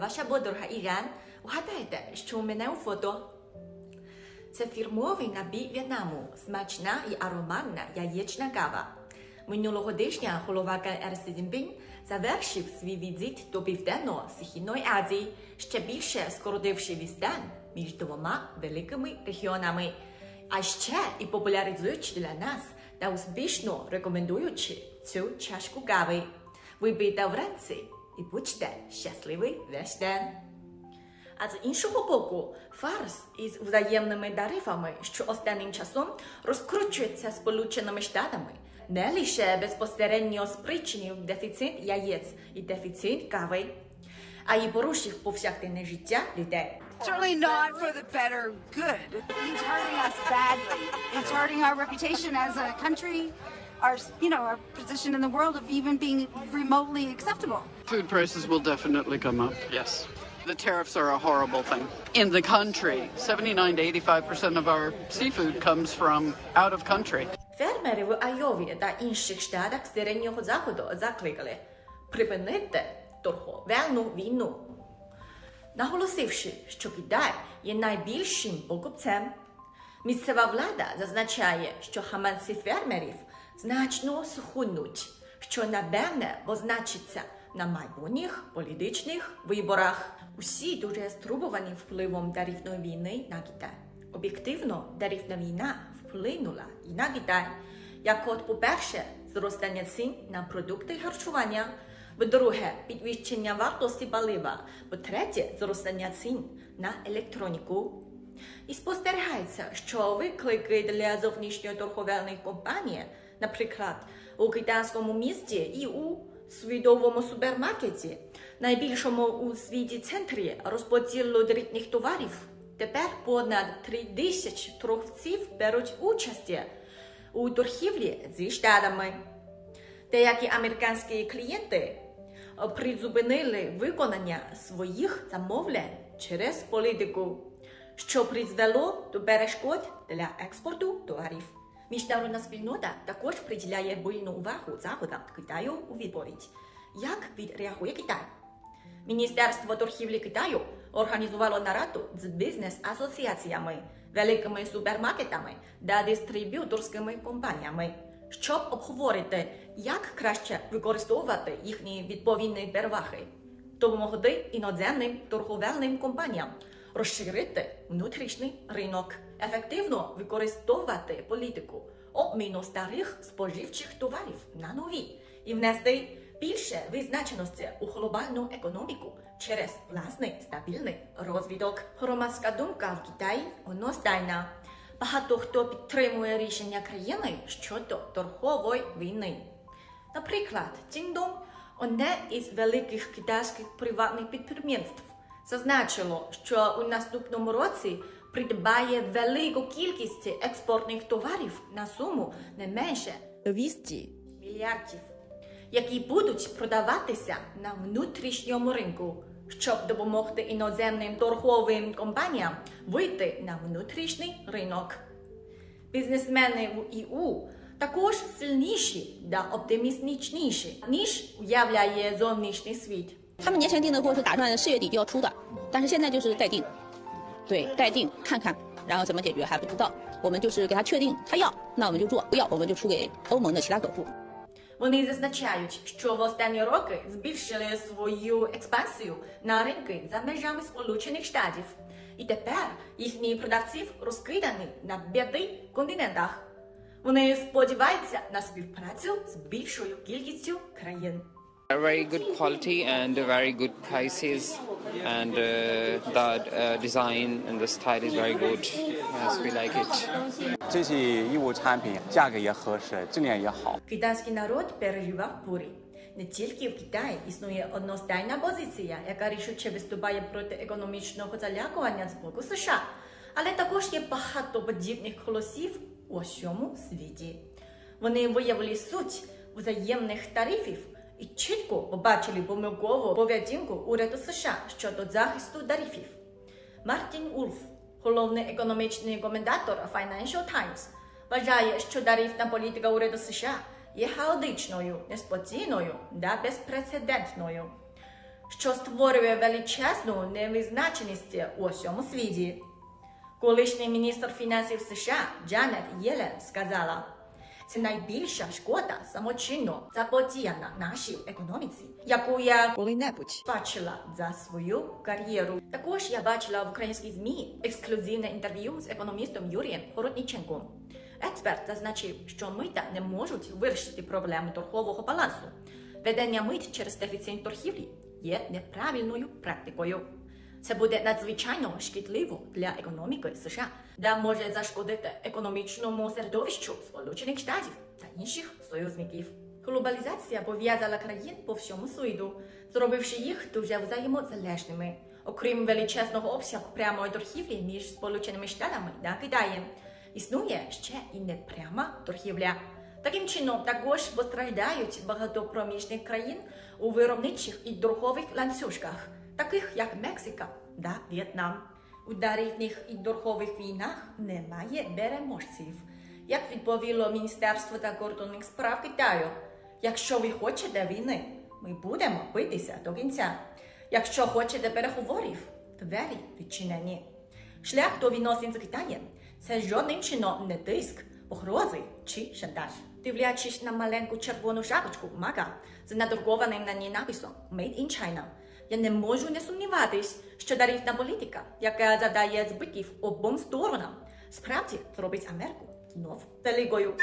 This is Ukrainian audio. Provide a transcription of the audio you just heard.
ваша подруга Іран. Вгадайте, що у мене у фото? Це фірмовий напій В'єтнаму, смачна і ароматна яєчна кава. Минулого тижня голова КР Сі завершив свій візит до Південно-Східної Азії, ще більше скоротивши відстань між двома великими регіонами, а ще і популяризуючи для нас та успішно рекомендуючи цю чашку кави. Випийте вранці і будьте щасливі весь день. А з іншого боку, фарс із взаємними тарифами, що останнім часом розкручується Сполученими Штатами, не лише безпосередньо спричинив дефіцит яєць і дефіцит кави, а й порушив повсякденне життя людей. Certainly not for the better good. It's hurting us badly. It's hurting our reputation as a country, our you know our position in the world of even being remotely acceptable. Food prices will definitely come up, yes. The tariffs are a horrible thing. In the country, 79 to 85% of our seafood comes from out of country. Фермери в Айові та інших штатах середнього заходу закликали припинити торговельну війну, наголосивши, що Китай є найбільшим покупцем. Місцева влада зазначає, що гаманці фермерів значно схуднуть, що напевне позначиться на майбутніх політичних виборах. Усі дуже стурбовані впливом тарифної війни на Китай. Об'єктивно, тарифна війна вплинула і на Китай. Як от, по-перше, зростання цін на продукти харчування, по-друге, підвищення вартості палива, по-третє, зростання цін на електроніку. І спостерігається, що виклики для зовнішньоторговельних компаній, наприклад, у китайському місті і у світовому супермаркеті, найбільшому у світі центрі розподілу дрібних товарів, тепер понад 3 тисячі торговців беруть участь у торгівлі зі штатами. Деякі американські клієнти призупинили виконання своїх замовлень через політику, що призвело до перешкод для експорту товарів. Міжнародна спільнота також приділяє буйну увагу заходам Китаю у відповідь. Як відреагує Китай? Міністерство торгівлі Китаю організувало нараду з бізнес-асоціаціями, великими супермаркетами та дистриб'юторськими компаніями, щоб обговорити, як краще використовувати їхні відповідні переваги, допомогти іноземним торговельним компаніям розширити внутрішній ринок, ефективно використовувати політику обміну старих споживчих товарів на нові і внести більше визначеності у глобальну економіку через власний стабільний розвиток. Громадська думка в Китаї одностайна. Багато хто підтримує рішення країни щодо торгової війни. Наприклад, Тіндом одне із великих китайських приватних підприємств зазначило, що у наступному році придбає велику кількість експортних товарів на суму не менше 200 мільярдів, які будуть продаватися на внутрішньому ринку, щоб допомогти іноземним торговим компаніям вийти на внутрішній ринок. Бізнесмени в ІУ також сильніші та оптимістичніші, ніж уявляє зовнішній світ. 他们年前订的货是打算四月底就要出的，但是现在就是待定， 对，待定看看，然后怎么解决还不知道。我们就是给他确定他要，那我们就做；不要，我们就出给欧盟的其他客户。 Вони зазначають, що в останні роки збільшили свою експансію на ринки за межами Сполучених Штатів, і тепер їхні продавців розкидані на п'яти континентах. Вони сподіваються на співпрацю з більшою кількістю країн. A very good quality and a very good prices, and uh, the uh, design and the style is very good. Yes, we like it. 这些义乌产品价格也合适，质量也好。 Китайський народ переживав бурі. Не тільки в Китаї існує одностайна позиція, яка рішуче виступає проти економічного залякування з боку США, але також є багато подібних голосів у всьому світі. Вони виявили суть взаємних тарифів і чітко побачили помилкову поведінку уряду США щодо захисту тарифів. Мартін Ульф, головний економічний коментатор Financial Times, вважає, що тарифна політика уряду США є хаотичною, неспокійною та безпрецедентною. що створює величезну невизначеність у всьому світі. Колишній міністр фінансів США Джанет Єлен сказала, це найбільша шкода самочинно заподіяна нашій економіці, яку я коли-небудь бачила за свою кар'єру. Також я бачила в українській ЗМІ ексклюзивне інтерв'ю з економістом Юрієм Городніченком. Експерт зазначив, що мита не можуть вирішити проблему торгового балансу. Ведення мит через дефіцит торгівлі є неправильною практикою. Це буде надзвичайно шкідливо для економіки США, де може зашкодити економічному середовищу Сполучених Штатів та інших союзників. Глобалізація пов'язала країн по всьому світу, зробивши їх дуже взаємозалежними. Окрім величезного обсягу прямої торгівлі між Сполученими Штатами та Китаєм, існує ще і непряма торгівля. Таким чином, також постраждають багато проміжних країн у виробничих і торгових ланцюжках, таких як Мексика та В'єтнам. У дарівних і торгових війнах немає переможців. Як відповіло Міністерство закордонних справ Китаю, якщо ви хочете війни, ми будемо битися до кінця. Якщо хочете переговорів, двері відчинені. Шлях до відносин з Китаєм це жодним чином не тиск, погрози чи шантаж. Дивлячись на маленьку червону шапочку Мага з надрукованим на ній написом Made in China, я не можу не сумніватись, що тарифна політика, яка завдає збитків обом сторонам, справді зробить Америку знов великою.